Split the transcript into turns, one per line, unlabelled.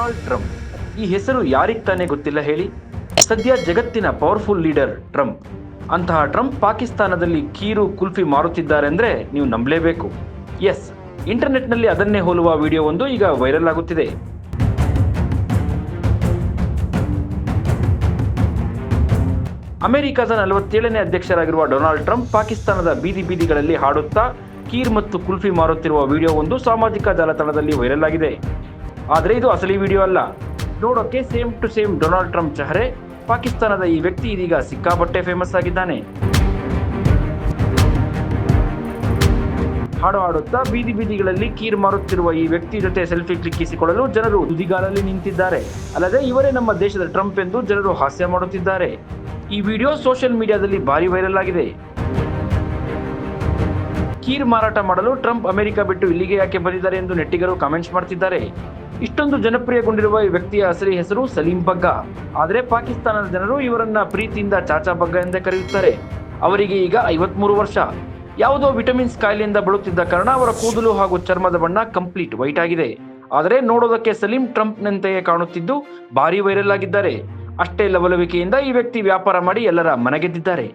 Donald Trump. ಈ ಹೆಸರು ಯಾರಿಗೆ ತಾನೇ ಗೊತ್ತಿಲ್ಲ ಹೇಳಿ? ಸದ್ಯ ಜಗತ್ತಿನ ಪವರ್ಫುಲ್ ಲೀಡರ್ ಟ್ರಂಪ್. ಅಂತಹ ಟ್ರಂಪ್ ಪಾಕಿಸ್ತಾನದಲ್ಲಿ ಕೀರು ಕುಲ್ಫಿ ಮಾರುತ್ತಿದ್ದಾರೆ ಅಂದ್ರೆ ನೀವು ನಂಬಲೇಬೇಕು. ಎಸ್, ಇಂಟರ್ನೆಟ್ನಲ್ಲಿ ಅದನ್ನೇ ಹೋಲುವ ವಿಡಿಯೋ ಒಂದು ಈಗ ವೈರಲ್ ಆಗುತ್ತಿದೆ. ಅಮೆರಿಕದ ನಲವತ್ತೇಳನೇ ಅಧ್ಯಕ್ಷರಾಗಿರುವ ಡೊನಾಲ್ಡ್ ಟ್ರಂಪ್ ಪಾಕಿಸ್ತಾನದ ಬೀದಿ ಬೀದಿಗಳಲ್ಲಿ ಹಾಡುತ್ತಾ ಕೀರ್ ಮತ್ತು ಕುಲ್ಫಿ ಮಾರುತ್ತಿರುವ ವಿಡಿಯೋ ಒಂದು ಸಾಮಾಜಿಕ ಜಾಲತಾಣದಲ್ಲಿ ವೈರಲ್ ಆಗಿದೆ. ಆದರೆ ಇದು ಅಸಲಿ ವಿಡಿಯೋ ಅಲ್ಲ. ನೋಡೋಕೆ same to same Donald Trump ಚಹರೆ. ಪಾಕಿಸ್ತಾನದ ಈ ವ್ಯಕ್ತಿ ಇದೀಗ ಸಿಕ್ಕಾಪಟ್ಟೆ ಫೇಮಸ್ ಆಗಿದ್ದಾನೆ. ಹಾಡು ಹಾಡುತ್ತಾ ಬೀದಿ ಬೀದಿಗಳಲ್ಲಿ ಕೀರ್ ಮಾರುತ್ತಿರುವ ಈ ವ್ಯಕ್ತಿ ಜೊತೆ ಸೆಲ್ಫಿ ಕ್ಲಿಕ್ಕಿಸಿಕೊಳ್ಳಲು ಜನರು ತುದಿಗಾಲಲ್ಲಿ ನಿಂತಿದ್ದಾರೆ. ಅಲ್ಲದೆ ಇವರೇ ನಮ್ಮ ದೇಶದ ಟ್ರಂಪ್ ಎಂದು ಜನರು ಹಾಸ್ಯ ಮಾಡುತ್ತಿದ್ದಾರೆ. ಈ ವಿಡಿಯೋ ಸೋಷಿಯಲ್ ಮೀಡಿಯಾದಲ್ಲಿ ಭಾರಿ ವೈರಲ್ ಆಗಿದೆ. ಕೀರ್ ಮಾರಾಟ ಮಾಡಲು ಟ್ರಂಪ್ ಅಮೆರಿಕ ಬಿಟ್ಟು ಇಲ್ಲಿಗೆ ಯಾಕೆ ಬಂದಿದ್ದಾರೆ ಎಂದು ನೆಟ್ಟಿಗರು ಕಾಮೆಂಟ್ಸ್ ಮಾಡ್ತಿದ್ದಾರೆ. ಇಷ್ಟೊಂದು ಜನಪ್ರಿಯಗೊಂಡಿರುವ ಈ ವ್ಯಕ್ತಿಯ ಅಸಲಿ ಹೆಸರು ಸಲೀಂ ಬಗ್ಗ. ಆದರೆ ಪಾಕಿಸ್ತಾನದ ಜನರು ಇವರನ್ನ ಪ್ರೀತಿಯಿಂದ ಚಾಚಾ ಬಗ್ಗ ಎಂದೇ ಕರೆಯುತ್ತಾರೆ. ಅವರಿಗೆ ಈಗ ಐವತ್ಮೂರು ವರ್ಷ. ಯಾವುದೋ ವಿಟಮಿನ್ಸ್ ಕಾಯಿಲೆಯಿಂದ ಬಳುತ್ತಿದ್ದ ಕಾರಣ ಅವರ ಕೂದಲು ಹಾಗೂ ಚರ್ಮದ ಬಣ್ಣ ಕಂಪ್ಲೀಟ್ ವೈಟ್ ಆಗಿದೆ. ಆದರೆ ನೋಡೋದಕ್ಕೆ ಸಲೀಂ ಟ್ರಂಪ್ನಂತೆಯೇ ಕಾಣುತ್ತಿದ್ದು ಭಾರಿ ವೈರಲ್ ಆಗಿದ್ದಾರೆ. ಅಷ್ಟೇ ಲವಲವಿಕೆಯಿಂದ ಈ ವ್ಯಕ್ತಿ ವ್ಯಾಪಾರ ಮಾಡಿ ಎಲ್ಲರ ಮನಗೆದ್ದಿದ್ದಾರೆ.